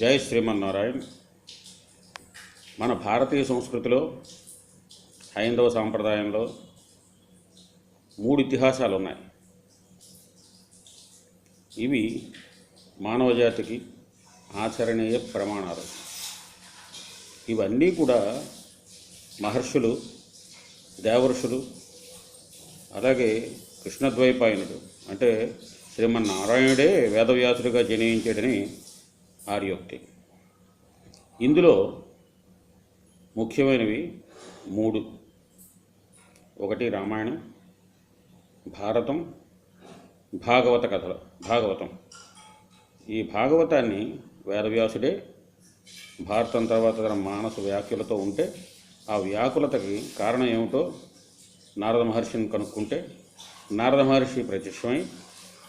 జై శ్రీమన్నారాయణ. మన భారతీయ సంస్కృతిలో హైందవ సాంప్రదాయంలో మూడు ఇతిహాసాలు ఉన్నాయి ఇవి మానవ జాతికి ఆచరణీయ ప్రమాణాలు. ఇవన్నీ కూడా మహర్షులు దేవర్షులు అలాగే కృష్ణద్వైపాయనుడు అంటే శ్రీమన్నారాయణుడే వేదవ్యాసుడిగా జనించాడని ఆర్యోక్తి ఇందులో ముఖ్యమైనవి మూడు. ఒకటి రామాయణం భారతం భాగవత కథలు భాగవతం. ఈ భాగవతాన్ని వేదవ్యాసుడే భారతం తర్వాత తన మానస వ్యాఖ్యలతో ఉంటే ఆ వ్యాకులతకి కారణం ఏమిటో నారద మహర్షిని కనుక్కుంటే నారద మహర్షి ప్రత్యక్షమై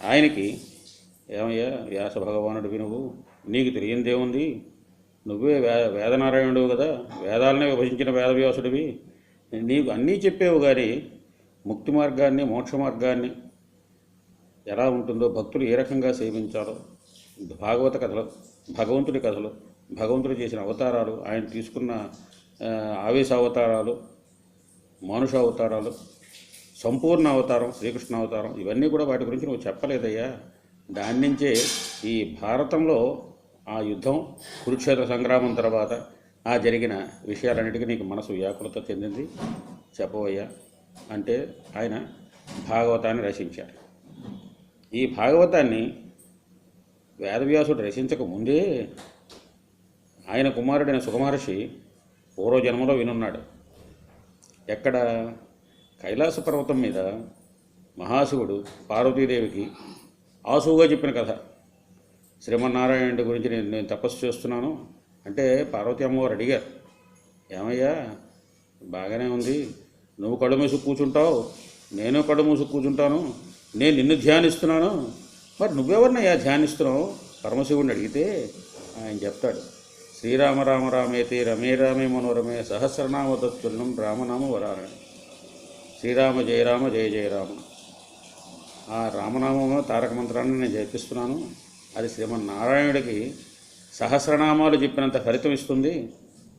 ఆయనకి ఏమయ్యా వ్యాస భగవానుడు వినువు నీకు తెలియందేముంది నువ్వే వే వేదనారాయణుడు కదా. వేదాలనే విభజించిన వేదవ్యాసుడివి. నీకు అన్నీ చెప్పేవు కానీ ముక్తి మార్గాన్ని మోక్ష మార్గాన్ని ఎలా ఉంటుందో భక్తులు ఏ రకంగా సేవించాలో. భాగవత కథలు భగవంతుడి కథలు భగవంతుడు చేసిన అవతారాలు ఆయన తీసుకున్న ఆవేశ అవతారాలు మానుష అవతారాలు సంపూర్ణ అవతారం శ్రీకృష్ణ అవతారం ఇవన్నీ కూడా వాటి గురించి నువ్వు చెప్పలేదయ్యా. దాని నుంచే ఈ భారతంలో ఆ యుద్ధం కురుక్షేత్ర సంగ్రామం తర్వాత ఆ జరిగిన విషయాలన్నిటికీ నీకు మనసు వ్యాకులత చెందింది. చెప్పవయ్యా అంటే ఆయన భాగవతాన్ని రచించారు ఈ భాగవతాన్ని వేదవ్యాసుడు రచించక ముందే ఆయన కుమారుడైన సుకుమహర్షి పూర్వజన్మలో వినున్నాడు. ఎక్కడ? కైలాస పర్వతం మీద మహాశివుడు పార్వతీదేవికి ఆసువుగా చెప్పిన కథ. శ్రీమన్నారాయణుడి గురించి నేను నేను తపస్సు చేస్తున్నాను. అంటే పార్వతి అమ్మవారు అడిగారు ఏమయ్యా బాగానే ఉంది. నువ్వు కళ్ళు మూసి కూర్చుంటావు. నేను కళ్ళు మూసి కూర్చుంటాను. నేను నిన్ను ధ్యానిస్తున్నాను. మరి నువ్వెవరినయ్యా ధ్యానిస్తున్నావు? పరమశివుడిని అడిగితే ఆయన చెప్తాడు శ్రీరామ రామ రామేతి రమే రామే మనోరమే సహస్రనామ తత్తుల్యం రామనామ వరారణ శ్రీరామ జయ రామ జయ జయ రామ ఆ రామనామము తారక మంత్రాన్ని నేను జపిస్తున్నాను. అది శ్రీమన్నారాయణుడికి సహస్రనామాలు చెప్పినంత ఫలితం ఇస్తుంది.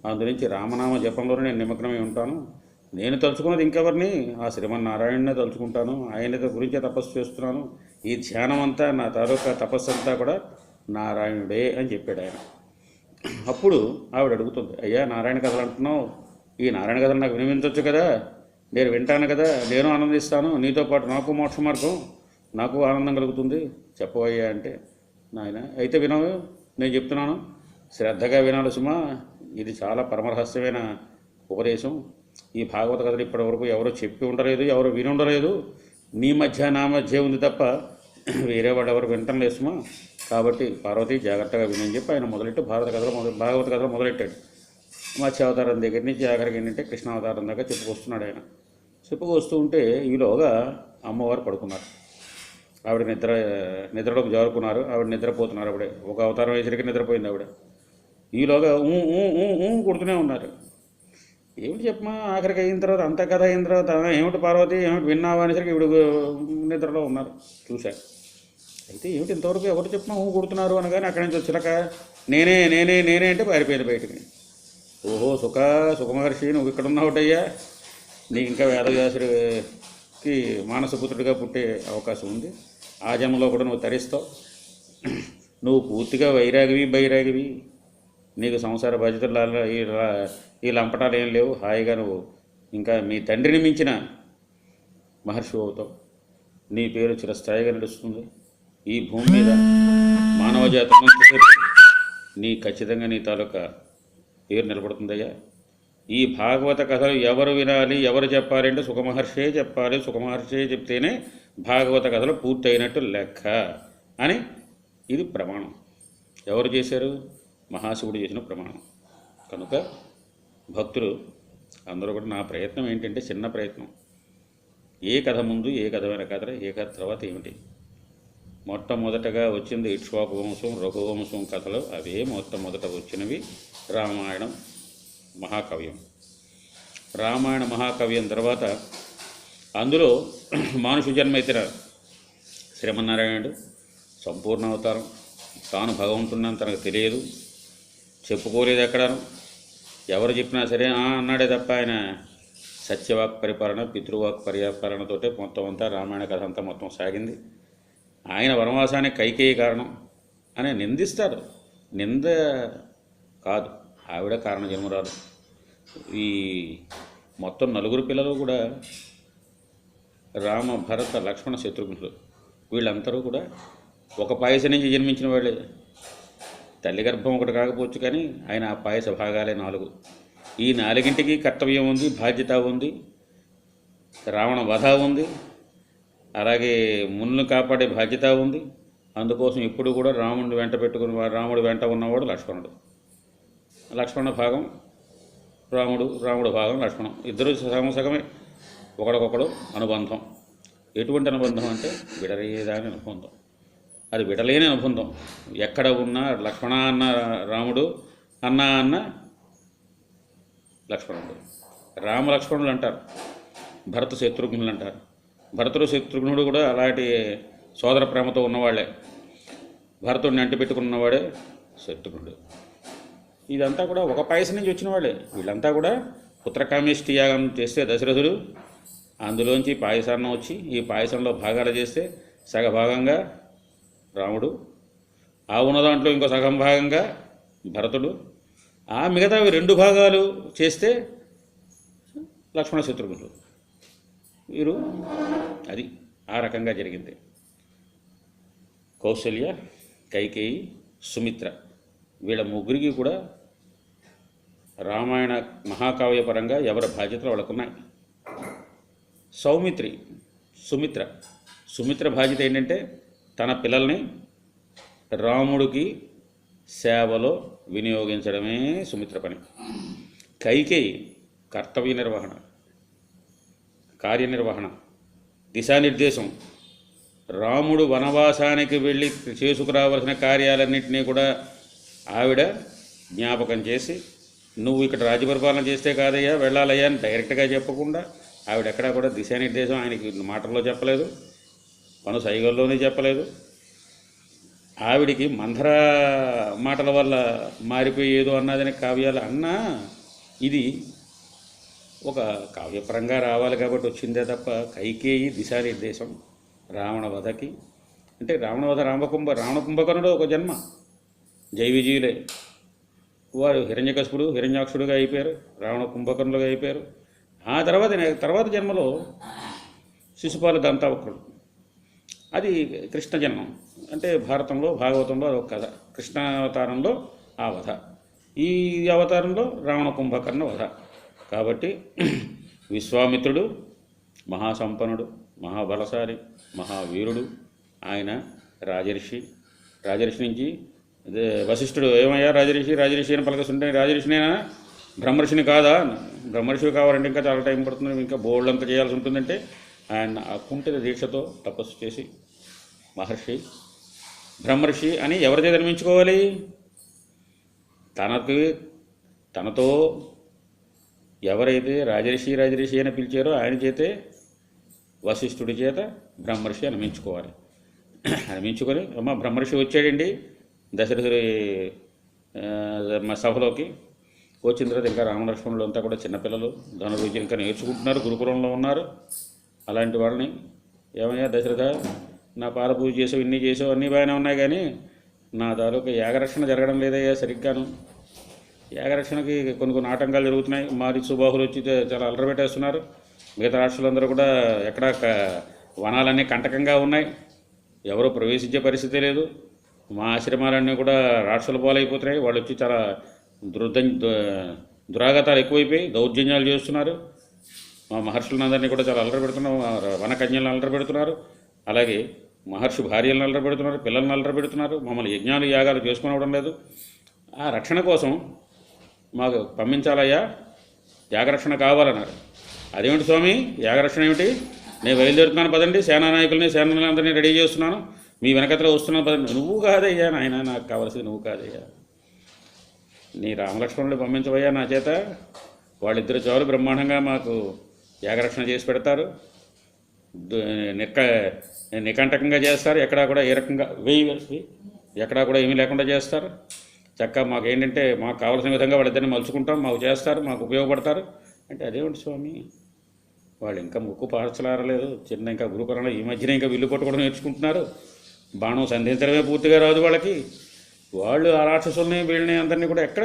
అందురించి రామనామ జపంలోనే నేను నిమగ్నమై ఉంటాను. నేను తలుచుకున్నది ఇంకెవరిని? ఆ శ్రీమన్నారాయణనే తలుచుకుంటాను. ఆయన గురించే తపస్సు చేస్తున్నాను. ఈ ధ్యానం అంతా నా తాలూకా తపస్సు అంతా కూడా నారాయణుడే అని చెప్పాడు ఆయన. అప్పుడు ఆవిడ అడుగుతుంది అయ్యా నారాయణ కథలు అంటున్నావు. ఈ నారాయణ కథలు నాకు వినిపించవచ్చు కదా? నేను వింటాను కదా? నేను ఆనందిస్తాను. నీతో పాటు నాకు మోక్ష మార్గం నాకు ఆనందం కలుగుతుంది. చెప్పవయ్యా అంటే నాయన అయితే వినవు నేను చెప్తున్నాను. శ్రద్ధగా వినాలి సుమా. ఇది చాలా పరమరహస్యమైన ఉపదేశం. ఈ భాగవత కథలు ఇప్పటివరకు ఎవరో చెప్పి ఉండలేదు ఎవరో విని ఉండలేదు. నీ మధ్య నా మధ్య ఉంది తప్ప వేరే వాడు ఎవరు వినటం లేదు సుమా. కాబట్టి పార్వతి జాగ్రత్తగా వినని చెప్పి ఆయన మొదలెట్టి భారత కథలు మొదలు భాగవత కథలు మొదలెట్టాడు. మత్స్యావతారం దగ్గర నుంచి ఆఖరికి ఏంటంటే కృష్ణావతారం దాకా చెప్పుకొస్తున్నాడు ఆయన. చెప్పుకొస్తూ ఉంటే ఈలోగా అమ్మవారు పడుకున్నారు. ఆవిడ నిద్ర నిద్రలోకి జారుకున్నారు. ఆవిడ నిద్రపోతున్నారు ఆవిడ ఒక అవతారం వేసరికి నిద్రపోయింది ఆవిడ. ఈలోగా ఊ కొడుతూనే ఉన్నారు. ఏమిటి చెప్పమా ఆఖరికి అయిన తర్వాత అంత కథ అయిన తర్వాత ఏమిటి పార్వతి ఏమిటి విన్నావా అనేసరికి ఇవిడు నిద్రలో ఉన్నారు. చూశారు అయితే ఏమిటి ఇంతవరకు ఎవరు చెప్పమా ఊ కొడుతున్నారు అనగానే అక్కడి నుంచి వచ్చినాక నేనే నేనే నేనే అంటే పారిపోయింది బయటికి. ఓహో సుఖ సుఖమహర్షి నువ్వు ఇక్కడ ఉన్నావుటయ్యా నీకు ఇంకా వేదవ్యాసుడికి మానసపుత్రుడిగా పుట్టే అవకాశం ఉంది. ఆ జన్మలో కూడా నువ్వు తరిస్తావు. నువ్వు పూర్తిగా వైరాగివి బైరాగివి నీకు సంసార బాధ్యతలు ఈ లంపటాలు ఏం లేవు. హాయిగా నువ్వు ఇంకా మీ తండ్రిని మించిన మహర్షి అవుతావు. నీ పేరు చిరస్థాయిగా నడుస్తుంది ఈ భూమి మీద మానవ జాతం నీ ఖచ్చితంగా నీ తాలూకా పేరు నిలబడుతుందయ్యా. ఈ భాగవత కథలు ఎవరు వినాలి ఎవరు చెప్పాలంటే సుఖమహర్షే చెప్పాలి. సుఖమహర్షే చెప్తేనే భాగవత కథలు పూర్తయినట్టు లెక్క అని ఇది ప్రమాణం. ఎవరు చేశారు? మహాశివుడు చేసిన ప్రమాణం. కనుక భక్తులు అందరూ కూడా నా ప్రయత్నం ఏంటంటే చిన్న ప్రయత్నం. ఏ కథ ముందు ఏ కథ వెనకాతల ఏ కథ తర్వాత ఏమిటి? మొట్టమొదటగా వచ్చింది ఇక్ష్వాకు వంశం రఘువంశం కథలు. అవే మొట్టమొదట వచ్చినవి రామాయణం మహాకవ్యం. రామాయణ మహాకవ్యం తర్వాత అందులో మానుష జన్మ శ్రీమన్నారాయణుడు సంపూర్ణ అవతారం. తాను భగవంతున్నాను తనకు తెలియదు చెప్పుకోలేదు ఎక్కడను. ఎవరు చెప్పినా సరే "ఆ" అన్నాడే తప్ప ఆయన సత్యవాక్ పరిపాలన పితృవాక్ పరిపాలనతోటే మొత్తం అంతా రామాయణ కథ అంతా మొత్తం సాగింది. ఆయన వనవాసానికి కైకేయి కారణం అని నిందిస్తారు. నింద కాదు ఆవిడ కారణ జన్మరాలు ఈ మొత్తం నలుగురు పిల్లలు కూడా రామ భరత లక్ష్మణ శత్రుఘ్నులు. వీళ్ళందరూ కూడా ఒక పాయస నుంచి జన్మించిన వాళ్ళే. తల్లి గర్భం ఒకటి కాకపోవచ్చు కానీ ఆయన ఆ పాయస భాగాలే నాలుగు. ఈ నాలుగింటికి కర్తవ్యం ఉంది బాధ్యత ఉంది రావణ వధ ఉంది అలాగే మున్ను కాపాడే బాధ్యత ఉంది. అందుకోసం ఇప్పుడు కూడా రాముడిని వెంట పెట్టుకుని రాముడు వెంట ఉన్నవాడు లక్ష్మణుడు. లక్ష్మణ భాగం రాముడు రాముడు భాగం లక్ష్మణం. ఇద్దరు సగం సగమే. ఒకడికొకడు అనుబంధం. ఎటువంటి అనుబంధం అంటే విడలేదాని అనుబంధం. అది విడలేని అనుబంధం. ఎక్కడ ఉన్నా లక్ష్మణ అన్న రాముడు అన్న అన్న లక్ష్మణుడు. రామ లక్ష్మణులు అంటారు. భరత శత్రుఘ్నులు అంటారు. భరతుడు శత్రుఘ్నుడు కూడా అలాంటి సోదర ప్రేమతో ఉన్నవాళ్ళే. భరతుడిని అంటిపెట్టుకున్నవాడే శత్రుఘ్నుడు. ఇదంతా కూడా ఒక పాయసం నుంచి వచ్చిన వాళ్ళే. వీళ్ళంతా కూడా పుత్రకామేష్టి యాగం చేస్తే దశరథుడు అందులోంచి పాయసాన్నం వచ్చి ఈ పాయసంలో భాగాలు చేస్తే సగభాగంగా రాముడు ఆ ఉన్న దాంట్లో ఇంకో సగం భాగంగా భరతుడు ఆ మిగతావి రెండు భాగాలు చేస్తే లక్ష్మణ శత్రుఘ్నుడు. వీరు అది ఆ రకంగా జరిగింది. కౌశల్య కైకేయి సుమిత్ర వీళ్ళ ముగ్గురికి కూడా రామాయణ మహాకావ్య పరంగా ఎవరి బాధ్యతలు వాళ్ళకున్నాయి? సౌమిత్రి సుమిత్ర. సుమిత్ర బాధ్యత ఏంటంటే తన పిల్లల్ని రాముడికి సేవలో వినియోగించడమే సుమిత్ర పని. కైకేయి కర్తవ్య నిర్వహణ కార్యనిర్వహణ దిశానిర్దేశం. రాముడు వనవాసానికి వెళ్ళి చేసుకురావలసిన కార్యాలన్నింటినీ కూడా ఆవిడ జ్ఞాపకం చేసి నువ్వు ఇక్కడ రాజ్యపరిపాలన చేస్తే కాదయ్యా వెళ్ళాలయ్యా అని డైరెక్ట్గా చెప్పకుండా ఆవిడ ఎక్కడా కూడా దిశానిర్దేశం ఆయనకి మాటల్లో చెప్పలేదు పను సైగల్లోనే చెప్పలేదు. ఆవిడికి మంధర మాటల వల్ల మారిపోయి ఏదో అన్నదని కావ్యాలు అన్నా ఇది ఒక కావ్యపరంగా రావాలి కాబట్టి వచ్చిందే తప్ప కైకేయి దిశానిర్దేశం రావణ వధకి అంటే రావణ వధ రామకుంభ రావణ కుంభకర్ణుడు ఒక జన్మ జై విజయులే. వారు హిరణ్యకశుడు హిరణ్యాక్షుడుగా అయిపోయారు రావణ కుంభకర్ణులుగా అయిపోయారు. ఆ తర్వాత తర్వాత జన్మలో శిశుపాల దంతావక్రుడు. అది కృష్ణ జన్మం. అంటే భారతంలో భాగవతంలో అదొక కథ. కృష్ణావతారంలో ఆ వధ. ఈ అవతారంలో రావణ కుంభకర్ణ వధ. కాబట్టి విశ్వామిత్రుడు మహాసంపన్నుడు మహాబలశాలి మహావీరుడు ఆయన రాజర్షి. రాజర్షి నుంచి అదే వశిష్ఠుడు ఏమయ్యా రాజర్షి రాజర్షి అని పలకస్తుంటే రాజర్షినేనా? బ్రహ్మర్షిని కాదా? బ్రహ్మర్షి కావాలంటే ఇంకా చాలా టైం పడుతుంది ఇంకా బోర్డు అంతా చేయాల్సి ఉంటుందంటే ఆయన ఆ దీక్షతో తపస్సు చేసి మహర్షి బ్రహ్మర్షి అని ఎవరితో జన్మించుకోవాలి తనకి తనతో ఎవరైతే రాజర్షి రాజర్షి అని పిలిచారో ఆయన చేతే వశిష్ఠుడి చేత బ్రహ్మర్షి అనిపించుకోవాలి అనిపించుకొని అమ్మ బ్రహ్మర్షి వచ్చాడండి. దశరథుడి మా సభలోకి వచ్చిన తర్వాత ఇంకా రామలక్ష్మణులు అంతా కూడా చిన్నపిల్లలు ధనుర్విద్య ఇంకా నేర్చుకుంటున్నారు గురుకులంలో ఉన్నారు. అలాంటి వాళ్ళని ఏమయ్యా దశరథ నా పాల పూజ చేసావు ఇన్ని చేసావు అన్నీ బాగానే ఉన్నాయి కానీ నా తాలూకా యాగరక్షణ జరగడం లేదయ్యా సరిగ్గాను. యాగరక్షణకి కొన్ని కొన్ని ఆటంకాలు జరుగుతున్నాయి. మారి సుబాహులు వచ్చి చాలా అల్లరి పెట్టేస్తున్నారు. మిగతా రాష్ట్రాలందరూ కూడా ఎక్కడ క- వనాలన్నీ కంటకంగా ఉన్నాయి. ఎవరు ప్రవేశించే పరిస్థితి లేదు. మా ఆశ్రమాలన్నీ కూడా రాష్ట్రాల పాలైపోతున్నాయి. వాళ్ళు వచ్చి చాలా దుర్ద దురాగతాలు ఎక్కువైపోయి దౌర్జన్యాలు చేస్తున్నారు. మా మహర్షులందరినీ కూడా చాలా అల్లరి పెడుతున్నారు. వనకన్యలను అల్లరి పెడుతున్నారు. అలాగే మహర్షి భార్యలను అల్లరి పెడుతున్నారు పిల్లల్ని అల్లరి పెడుతున్నారు. మమ్మల్ని యజ్ఞాలు యాగాలు చేసుకునవడం లేదు. ఆ రక్షణ కోసం మాకు పంపించాలయ్యా యాగరక్షణ కావాలన్నారు. అదేమిటి స్వామి? యాగరక్షణ ఏమిటి? నేను బయలుదేరుతున్నాను పదండి. సేనా నాయకుల్ని సేనలందరినీ రెడీ చేస్తున్నాను. మీ వెనకతలో వస్తున్నాను పదండి నువ్వు కాదయ్యా నాయన నాకు కావలసింది నువ్వు కాదయ్యా. నీ రామలక్ష్మణుడు పంపించవయ్యా నా చేత. వాళ్ళిద్దరు చాలు బ్రహ్మాండంగా మాకు యాగరక్షణ చేసి పెడతారు. దు- నిక్క నికంటకంగా చేస్తారు. ఎక్కడా కూడా ఏ రకంగా వేయి ఎక్కడా కూడా ఏమీ లేకుండా చేస్తారు. చక్కగా మాకు ఏంటంటే మాకు కావాల్సిన విధంగా వాళ్ళిద్దరిని మలుచుకుంటాం మాకు చేస్తారు మాకు ఉపయోగపడతారు. అంటే అదేమిటి స్వామి వాళ్ళు ఇంకా ముక్కు పార్చలారలేదు. చిన్న ఇంకా గురుకరణ ఈ మధ్యన ఇంకా విల్లు కొట్టుకోవడం నేర్చుకుంటున్నారు. బాణం సంధించడమే పూర్తిగా రాదు వాళ్ళకి. వాళ్ళు ఆ రాక్షసుల్ని వీళ్ళని అందరినీ కూడా ఎక్కడ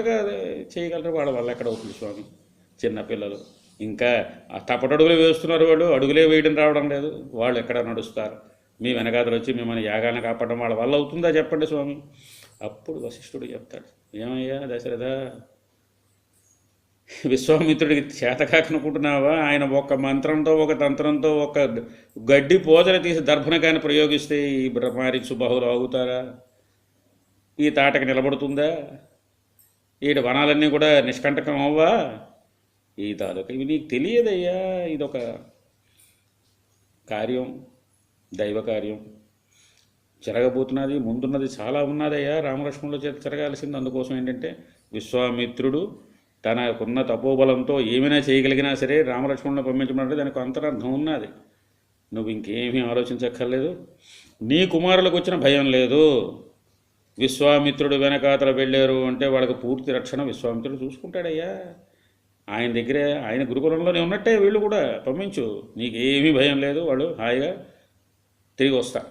చేయగలరు? వాళ్ళ వల్ల ఎక్కడ అవుతుంది స్వామి? చిన్నపిల్లలు ఇంకా తప్పటడుగులు వేస్తున్నారు వాళ్ళు. అడుగులే వేయడం రావడం లేదు. వాళ్ళు ఎక్కడ నడుస్తారు? మీ వెనకాతలు వచ్చి మిమ్మల్ని యాగాన్ని కాపాడడం వాళ్ళ వల్ల అవుతుందా చెప్పండి స్వామి? అప్పుడు వశిష్ఠుడు చెప్తాడు. ఏమయ్యా దశరథ? విశ్వామిత్రుడికి చేతకాకనుకుంటున్నావా ఆయన ఒక మంత్రంతో ఒక తంత్రంతో ఒక గడ్డి పోజన తీసి దర్భనకాన్ని ప్రయోగిస్తే ఈ బ్రహ్మారి సుబాహులు అవుతారా ఈ తాటకి నిలబడుతుందా? ఈడ వనాలన్నీ కూడా నిష్కంటకం అవ్వా? ఈ తాలూక ఇవి నీకు తెలియదయ్యా. ఇదొక కార్యం దైవ కార్యం. జరగబోతున్నది ముందున్నది చాలా ఉన్నదయ్యా. రామలక్ష్మణుల చేత జరగాల్సింది. అందుకోసం ఏంటంటే విశ్వామిత్రుడు తనకున్న తపోబలంతో ఏమైనా చేయగలిగినా సరే రామలక్ష్మణులను పంపించమంటే దానికి అంతరార్థం ఉన్నది. నువ్వు ఇంకేమీ ఆలోచించక్కర్లేదు. నీ కుమారులకు వచ్చిన భయం లేదు. విశ్వామిత్రుడు వెనకాతల వెళ్ళారు అంటే వాళ్ళకి పూర్తి రక్షణ విశ్వామిత్రుడు చూసుకుంటాడయ్యా. ఆయన దగ్గరే ఆయన గురుకులంలోనే ఉన్నట్టే వీళ్ళు కూడా. పంపించు. నీకేమీ భయం లేదు. వాళ్ళు హాయిగా తిరిగి వస్తా.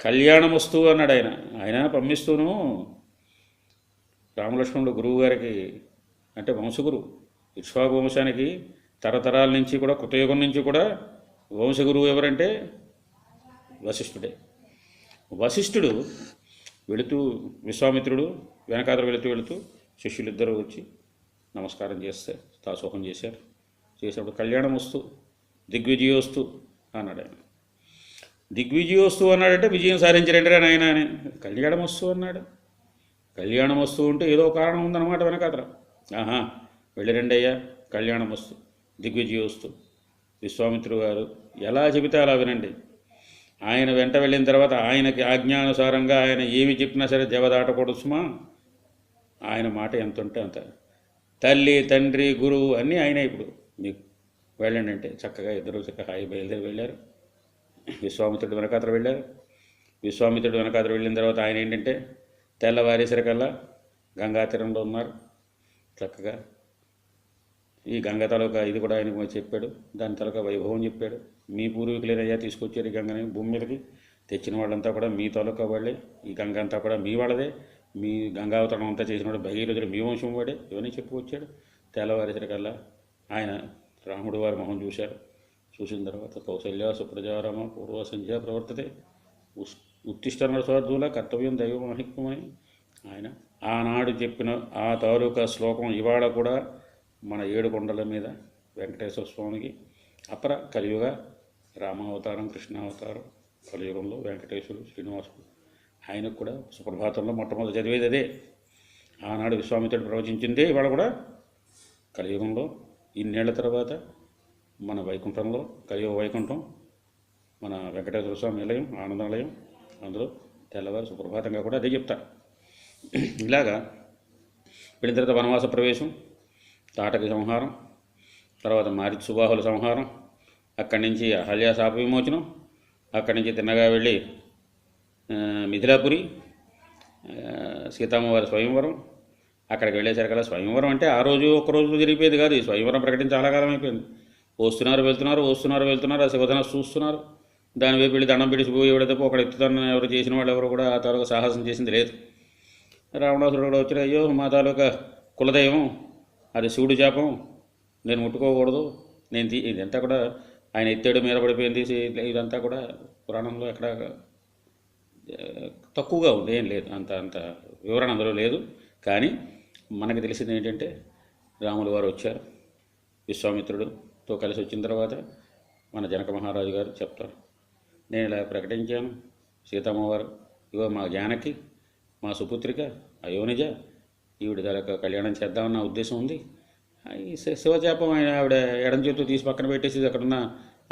కళ్యాణం వస్తూ అన్నాడు ఆయన. ఆయన పంపిస్తూను. రామలక్ష్మణుడు గురువు గారికి అంటే వంశగురు ఇక్ష్వాకు వంశానికి తరతరాల నుంచి కూడా కృతయుగం నుంచి కూడా వంశగురువు ఎవరంటే? వశిష్ఠుడే. వశిష్ఠుడు వెళుతూ విశ్వామిత్రుడు వెనకాదర వెళుతూ వెళుతూ శిష్యులిద్దరూ వచ్చి నమస్కారం చేస్తే తాసోహం చేశారు. చేసినప్పుడు కళ్యాణం వస్తూ దిగ్విజయోస్తు అన్నాడు ఆయన. దిగ్విజయోస్తు అన్నాడంటే విజయం సాధించరండి ఆయన అని. కళ్యాణం వస్తూ అన్నాడు. కళ్యాణం వస్తూ ఉంటే ఏదో కారణం ఉందన్నమాట వెనకాతల. ఆహా వెళ్ళిరండి అయ్యా కళ్యాణం దిగ్విజయ వస్తు. విశ్వామిత్రుడు గారు ఎలా చెబితే అలా వినండి. ఆయన వెంట వెళ్ళిన తర్వాత ఆయనకి ఆజ్ఞానుసారంగా ఆయన ఏమి చెప్పినా సరే దేవదాటకూడదు సుమా. ఆయన మాట ఎంత ఉంటే అంత. తల్లి తండ్రి గురువు అన్నీ ఆయన ఇప్పుడు. మీకు వెళ్ళండి అంటే చక్కగా ఇద్దరు చక్కగా హాయి బయలుదేరి వెళ్ళారు. విశ్వామిత్రుడు వెనకాతర వెళ్ళారు. విశ్వామిత్రుడు వెనకాతర వెళ్ళిన తర్వాత ఆయన ఏంటంటే తెల్లవారేసరికల్లా గంగా తీరంలో ఉన్నారు. చక్కగా ఈ గంగ తాలూకా ఇది కూడా ఆయనకు చెప్పాడు. దాని తాలూకా వైభవం చెప్పాడు. మీ పూర్వీకులేనయ్యా తీసుకొచ్చారు ఈ గంగని భూమి మీదకి. తెచ్చిన వాళ్ళంతా కూడా మీ తాలూకా వాళ్ళే. ఈ గంగ అంతా కూడా మీ వాళ్ళదే. మీ గంగావతరణం అంతా చేసినవాడు భగీరథుడు మీ వంశం వాడే. ఇవన్నీ చెప్పుకొచ్చాడు తెల్లవారేసరికల్లా ఆయన రాముడు వారి మొహం చూశారు. చూసిన తర్వాత కౌశల్య సుప్రజారామ పూర్వ సంధ్య ప్రవర్తతే ఉస్ ఉత్తిష్టన స్వార్థుల కర్తవ్యం దైవమహిత్వమని ఆయన ఆనాడు చెప్పిన ఆ తాలూకా శ్లోకం ఇవాళ కూడా మన ఏడు కొండల మీద వెంకటేశ్వర స్వామికి అపర కలియుగ రామావతారం కృష్ణావతారం కలియుగంలో వెంకటేశ్వరుడు శ్రీనివాసుడు. ఆయనకు కూడా సుప్రభాతంలో మొట్టమొదటి చదివేది అదే. ఆనాడు విశ్వామిత్రుడు ప్రవచించిందే ఇవాళ కూడా కలియుగంలో. ఇన్నేళ్ళ తర్వాత మన వైకుంఠంలో కలియుగ వైకుంఠం మన వెంకటేశ్వర స్వామి నిలయం ఆనందాలయం అందులో తెల్లవారు సుప్రభాతంగా కూడా అదే చెప్తారు. ఇలాగా వెళ్ళిన తర్వాత వనవాస ప్రవేశం తాటక సంహారం తర్వాత మారి సుబాహుల సంహారం అక్కడి నుంచి అహల్యా శాప విమోచనం అక్కడి నుంచి తిన్నగా వెళ్ళి మిథిలాపురి సీతామ్మవారి సీతమ్మవారి స్వయంవరం అక్కడికి వెళ్ళేసరికల్లా స్వయంవరం అంటే ఆ రోజు ఒకరోజు జరిగిపోయేది కాదు. ఈ స్వయంవరం ప్రకటించి చాలా కాలం అయిపోయింది. వస్తున్నారు వెళ్తున్నారు వస్తున్నారు వెళ్తున్నారు ఆ శివధన చూస్తున్నారు. దాని వైపు వెళ్ళి దండం పెట్టి పోయేవాడు తప్ప ఒకడు ఎత్తుతాను ఎవరు చేసిన వాళ్ళు ఎవరు కూడా ఆ తర్వాత సాహసం చేసింది లేదు. రావణాసురుడు కూడా వచ్చి అయ్యో మా తాలూకా కులదైవం అది శివుడు శాపం నేను ముట్టుకోకూడదు నేను తీ ఇదంతా కూడా ఆయన ఎత్తాడు మీద పడిపోయింది ఇదంతా కూడా పురాణంలో ఎక్కడ తక్కువగా ఉంది ఏం లేదు అంత అంత వివరణ అందులో లేదు కానీ మనకి తెలిసింది ఏంటంటే రాములు వారు వచ్చారు విశ్వామిత్రుడుతో కలిసి వచ్చిన తర్వాత మన జనక మహారాజు గారు చెప్తారు నేను ఇలా ప్రకటించాను సీతమ్మవారు ఇగో మా జానకి మా సుపుత్రిక అయోనిజ ఈవిడ ధరకు కళ్యాణం చేద్దామన్న ఉద్దేశం ఉంది. ఆ, ఆయన ఆవిడ ఎడం చేతులు తీసి పక్కన పెట్టేసి అక్కడున్న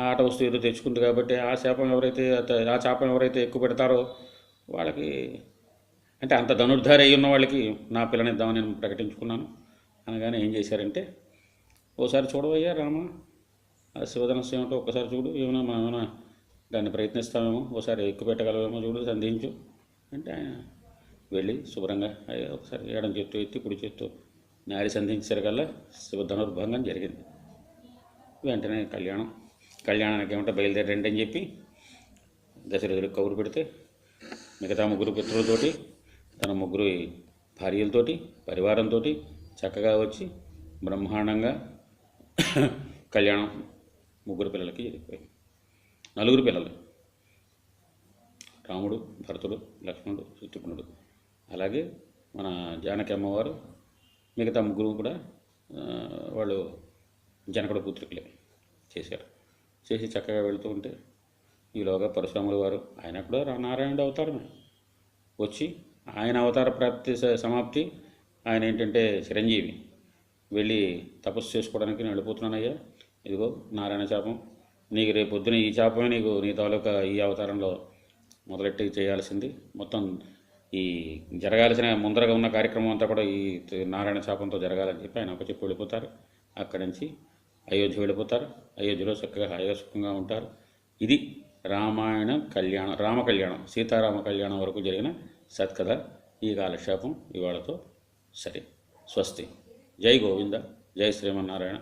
ఆ ఆట వస్తువు ఏదో తెచ్చుకుంది కాబట్టి ఆ శాపం ఎవరైతే ఆ శాపం ఎవరైతే ఎక్కువ పెడతారో వాళ్ళకి అంటే అంత ధనుర్ధారి అయి ఉన్న వాళ్ళకి నా పిల్లనిద్దామని నేను ప్రకటించుకున్నాను. అనగానే ఏం చేశారంటే ఓసారి చూడవయ్యా రామ ఆ శివధనస్సు ఏమిటో ఒక్కసారి చూడు ఏమైనా మనం ఏమైనా దాన్ని ప్రయత్నిస్తామేమో ఓసారి ఎక్కువ పెట్టగలమేమో చూడు సంధించు. అంటే ఆయన వెళ్ళి శుభ్రంగా ఒకసారి ఎడం చేత్తో ఎత్తి కుడి చేత్తో నాడి సంధించేసరికల్లా శుభధనుర్భంగం జరిగింది. వెంటనే కళ్యాణం కళ్యాణానికి ఏమంటే బయలుదేరండి అని చెప్పి దశరథుడికి కబురు పెడితే మిగతా ముగ్గురు పుత్రులతోటి తన ముగ్గురు భార్యలతోటి పరివారంతో చక్కగా వచ్చి బ్రహ్మాండంగా కళ్యాణం ముగ్గురు పిల్లలకి జరిగిపోయింది. నలుగురు పిల్లలు. రాముడు భరతుడు లక్ష్మణుడు శత్రుఘ్నుడు అలాగే మన జానకి అమ్మవారు మిగతా ముగ్గురు కూడా వాళ్ళు జనకుడు పుత్రికలే చేశారు. చేసి చక్కగా వెళుతూ ఉంటే ఈలోగా పరశురాముల వారు ఆయన కూడా రా- నారాయణుడు అవతారమే వచ్చి ఆయన అవతార ప్రాప్తి స- సమాప్తి ఆయన ఏంటంటే చిరంజీవి. వెళ్ళి తపస్సు చేసుకోవడానికి నేను వెళ్ళిపోతున్నానయ్యా. ఇదిగో నారాయణ శాపం నీకు రేపు పొద్దున ఈ శాపమే నీకు నీ తాలూకా ఈ అవతారంలో మొదలెట్టి చేయాల్సింది. మొత్తం ఈ జరగాల్సిన ముందరగా ఉన్న కార్యక్రమం అంతా కూడా ఈ నారాయణ శాపంతో జరగాలని చెప్పి ఆయన ఒక చెప్పి వెళ్ళిపోతారు. అక్కడి నుంచి అయోధ్య వెళ్ళిపోతారు. అయోధ్యలో చక్కగా హాయిగా ఉంటారు. ఇది రామాయణ కళ్యాణం రామ కళ్యాణం సీతారామ కళ్యాణం వరకు జరిగిన సత్కథ. ఈ కాలక్షేపం ఇవాళతో సరే. స్వస్తి. జై గోవింద జై శ్రీమన్నారాయణ.